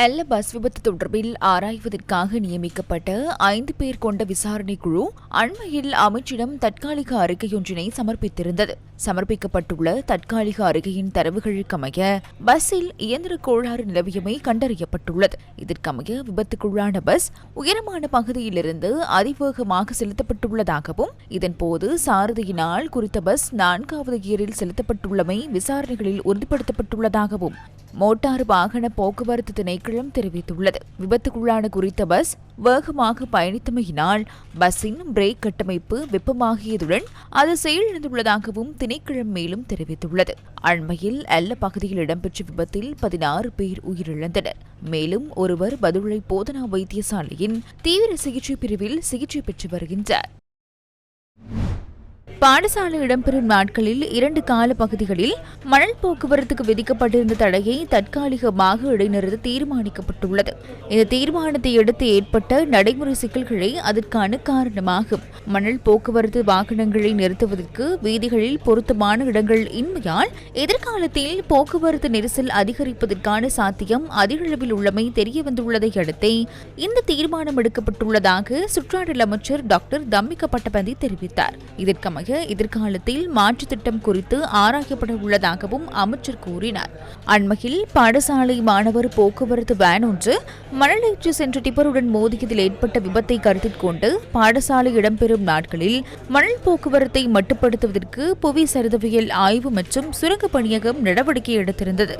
எல்ல பஸ் விபத்து தொடர்பில் ஆராய்வதற்காக நியமிக்கப்பட்ட ஐந்து பேர் கொண்ட விசாரணை குழு அண்மையில் அமைச்சிடம் தற்காலிக அறிக்கையொன்றினை சமர்ப்பித்திருந்தது. சமர்ப்பிக்கப்பட்டுள்ள தற்காலிக அறிக்கையின் தரவுகளுக்கமைய பஸ்ஸில் இயந்திர கோளாறு நிலவியமை கண்டறியப்பட்டுள்ளது. இதற்கமைய விபத்துக்குள்ளான பஸ் உயரமான பகுதியிலிருந்து அதிவேகமாக செலுத்தப்பட்டுள்ளதாகவும் இதன்போது சாரதியினால் குறித்த பஸ் நான்காவது கியரில் செலுத்தப்பட்டுள்ளமை விசாரணைகளில் உறுதிப்படுத்தப்பட்டுள்ளதாகவும் மோட்டார் வாகன போக்குவரத்து திணைக்களம் தெரிவித்துள்ளது. விபத்துக்குள்ளான குறித்த பஸ் வேகமாக பயணித்தமையினால் பஸ்ஸின் பிரேக் கட்டமைப்பு வெப்பமாகியதுடன் அது செயலிழந்துள்ளதாகவும் திணைக்களம் மேலும் தெரிவித்துள்ளது. அண்மையில் அல்ல பகுதியில் இடம்பெற்ற விபத்தில் பதினாறு பேர் உயிரிழந்தனர். மேலும் ஒருவர் பதுளை போதனா வைத்தியசாலையின் தீவிர சிகிச்சை பிரிவில் சிகிச்சை பெற்று வருகின்றார். பாடசாலை இடம்பெறும் நாட்களில் இரண்டு கால பகுதிகளில் மணல் போக்குவரத்துக்கு விதிக்கப்பட்டிருந்த தடையை தற்காலிகமாக இடைநிறுத்த தீர்மானிக்கப்பட்டுள்ளது. இந்த தீர்மானத்தை அடுத்து ஏற்பட்ட நடைமுறை சிக்கல்களை அதற்கான காரணமாகும். மணல் போக்குவரத்து வாகனங்களை நிறுத்துவதற்கு வீதிகளில் பொருத்தமான இடங்கள் இன்மையால் எதிர்காலத்தில் போக்குவரத்து நெரிசல் அதிகரிப்பதற்கான சாத்தியம் அதிகளவில் உள்ளமை தெரியவந்துள்ளதை அடுத்தே இந்த தீர்மானம் எடுக்கப்பட்டுள்ளதாக சுற்றாடல் அமைச்சர் டாக்டர் தம்மிக பட்டபந்தி தெரிவித்தார். இதற்கமைய எதிர்காலத்தில் மாற்று திட்டம் குறித்து ஆராயப்பட உள்ளதாகவும் அமைச்சர் கூறினார். அண்மையில் பாடசாலை மாணவர் போக்குவரத்து வேன் ஒன்று மணலேற்று சென்ற டிப்பருடன் மோதியதில் ஏற்பட்ட விபத்தை கருத்தில் கொண்டு பாடசாலை இடம்பெறும் நாட்களில் மணல் போக்குவரத்தை மட்டுப்படுத்துவதற்கு புவி சரிதவியல் ஆய்வு மற்றும் சுரங்க பணியகம் நடவடிக்கை எடுத்திருந்தது.